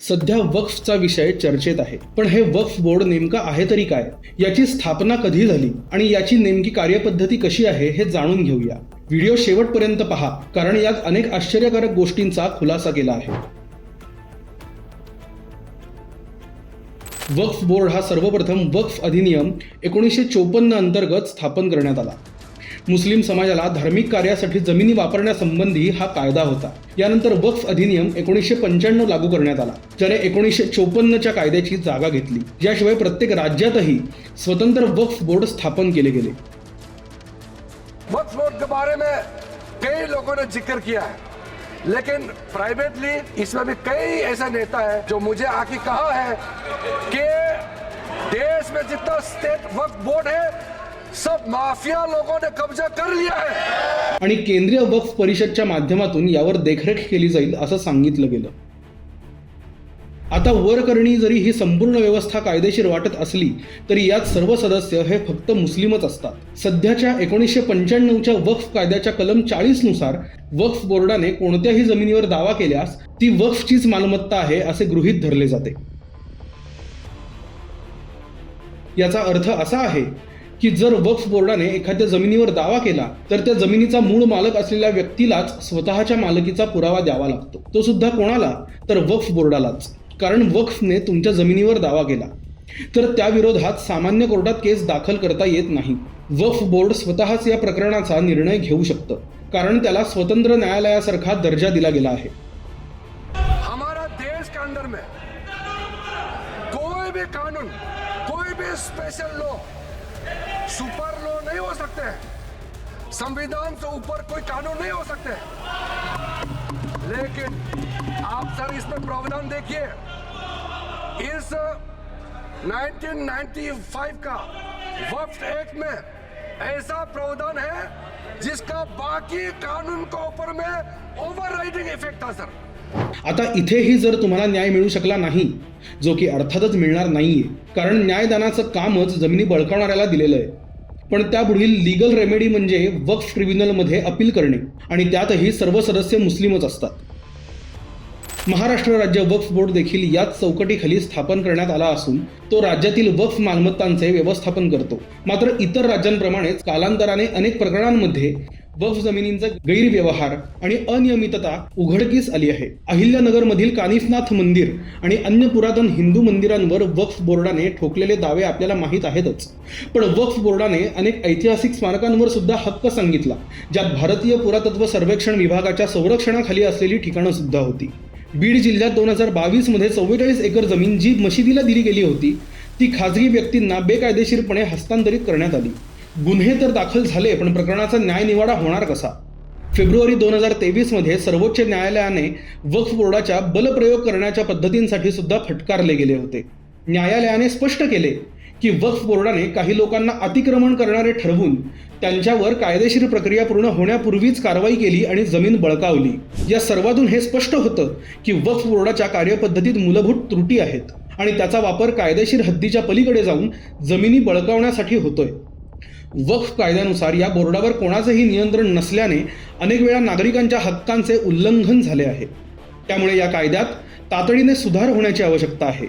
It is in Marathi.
सध्या वक्फचा विषय चर्चेत आहे. पण हे वक्फ बोर्ड नेमकं आहे तरी काय? याची स्थापना कधी झाली? आणि याची नेमकी कार्यपद्धती कशी आहे हे जाणून घेऊया. व्हिडिओ शेवटपर्यंत पहा कारण यात अनेक आश्चर्यकारक गोष्टींचा खुलासा केला आहे. वक्फ बोर्ड हा सर्वप्रथम वक्फ अधिनियम एकोणीसशे चोपन्न अंतर्गत स्थापन करण्यात आला. मुस्लिम समाजाला धार्मिक कार्यासाठी जमिनी वापरण्यासंबंधी हा कायदा होता. यानंतर वक्फ अधिनियम एकोणीसशे पंच्याण्णव लागू करण्यात आला ज्याने एकोणीसशे चोपन्नच्या कायद्याची जागा घेतली. याशिवाय प्रत्येक राज्यातही स्वतंत्र वक्फ बोर्ड स्थापन केले गेले. वक्फ बोर्ड के बारे में कई लोगों ने जिक्र किया है लेकिन प्राइवेटली इसमें भी कई ऐसा नेता है जो मुझे आके कहा है कि देश में जितना स्टेट वक्फ बोर्ड है सब माफिया लोगों ने कब्जा कर लिया है। आणि केंद्रीय वक्फ परिषदच्या माध्यमातून यावर देखरेख केली जाईल असं सांगितलं गेलं. आता वरकरणी जरी ही संपूर्ण व्यवस्था कायदेशीर वाटत असली तरी यात सर्व सदस्य हे फक्त मुस्लिमच असतात. सध्याच्या एकोणीसशे पंच्याण्णवच्या वक्फ कायद्याच्या कलम चाळीसनुसार वक्फ बोर्डाने कोणत्याही जमिनीवर दावा केल्यास ती वक्फचीच मालमत्ता आहे असे गृहीत धरले जाते. याचा अर्थ असा आहे की जर वक्फ बोर्डाने एखाद्या जमिनीवर दावा केला तर त्या जमिनीचा मूळ मालक असलेल्या व्यक्तीलाच स्वतःच्या मालकीचा पुरावा द्यावा लागतो. तो सुद्धा कोणाला? तर वक्फ बोर्डालाच. कारण वक्फने तुमच्या जमिनीवर दावा केला. तर त्या विरोधात सामान्य कोर्टात केस दाखल करता येत नाही. वक्फ बोर्ड स्वतःच या प्रकरणाचा निर्णय घेऊ शकतं. कारण त्याला स्वतंत्र न्यायालयासारखा दर्जा दिला गेला आहे. हमारा देश के अंदर में कोई भी कानून कोई भी स्पेशल लॉ सुपर लॉ नहीं हो सकते। संविधान से ऊपर कोई कानून नहीं हो सकते। लेकिन आप सर इसमें प्रावधान देखिए। इस 1995 का वक्फ एक्ट में ऐसा प्रावधान है जिसका बाकी कानून के ऊपर में ओवरराइडिंग इफ़ेक्ट था, सर। आता इथेही जर तुम्हाला न्याय मिळू शकला नाही जो की अर्थातच मिळणार नाहीये कारण न्यायदानाचं कामच जमिनी बळकावणाऱ्याला दिलेलं आहे. पण त्यापुढील लिगल रेमेडी म्हणजे वक्फ ट्रिब्युनलमध्ये अपील करणे आणि त्यातही सर्व सदस्य मुस्लिमच असतात. महाराष्ट्र राज्य वक्फ बोर्ड देखील याच चौकटीखाली स्थापन करण्यात आला असून तो राज्यातील वक्फ मालमत्तांचे व्यवस्थापन करतो. मात्र इतर राज्यांप्रमाणेच कालांतराने अनेक प्रकरणांमध्ये वक्फ जमिनींचा गैरव्यवहार आणि अनियमितता उघडकीस आली आहे. अहिल्यानगरमधील कानिफनाथ मंदिर आणि अन्य पुरातन हिंदू मंदिरांवर वक्फ बोर्डाने ठोकलेले दावे आपल्याला माहीत आहेतच. पण वक्फ बोर्डाने अनेक ऐतिहासिक स्मारकांवर सुद्धा हक्क सांगितला ज्यात भारतीय पुरातत्व सर्वेक्षण विभागाच्या संरक्षणाखाली असलेली ठिकाणं सुद्धा होती. बीड जिल्ह्यात दोन हजार बावीसमध्ये चव्वेचाळीस एकर जमीन जी मशिदीला दिली गेली होती. ती खाजगी व्यक्तींना बेकायदेशीरपणे हस्तांतरित करण्यात आली. गुन्हे तर दाखल झाले पण प्रकरणाचा न्यायनिवाडा होणार कसा? फेब्रुवारी दोन हजार तेवीसमध्ये सर्वोच्च न्यायालयाने वक्फ बोर्डाच्या बलप्रयोग करण्याच्या पद्धतींसाठी सुद्धा फटकारले गेले होते. न्यायालयाने स्पष्ट केले की वक्फ बोर्डाने काही लोकांना अतिक्रमण करणारे ठरवून त्यांच्यावर कायदेशीर प्रक्रिया पूर्ण होण्यापूर्वीच कारवाई केली आणि जमीन बळकावली. या सर्वातून हे स्पष्ट होतं की वक्फ बोर्डाच्या कार्यपद्धतीत मूलभूत त्रुटी आहेत आणि त्याचा वापर कायदेशीर हद्दीच्या पलीकडे जाऊन जमिनी बळकावण्यासाठी होतोय. वक्फ कायद्यानुसार या बोर्डावर कोणाचंही नियंत्रण नसल्याने अनेक वेळा नागरिकांच्या हक्कांचे उल्लंघन झाले आहे. त्यामुळे या कायद्यात तातडीने सुधार होण्याची आवश्यकता आहे.